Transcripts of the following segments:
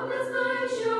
Gottes Reich schon.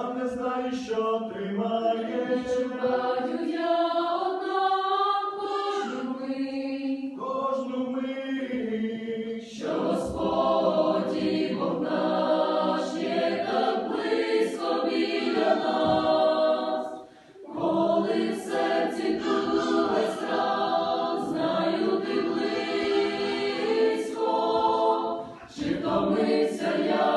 сам не знаю, що тримає. Відчуваю я одна кожну мить, кожну мить, що Господі і Бог наш є так близько біля нас, коли в серці дує страх, знаю ти близько, чи втомився я.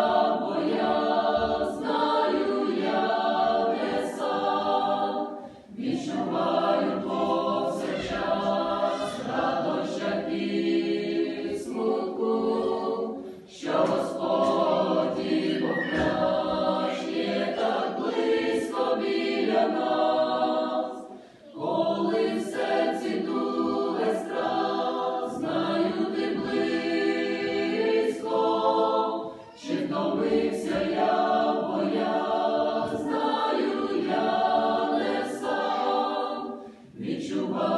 to.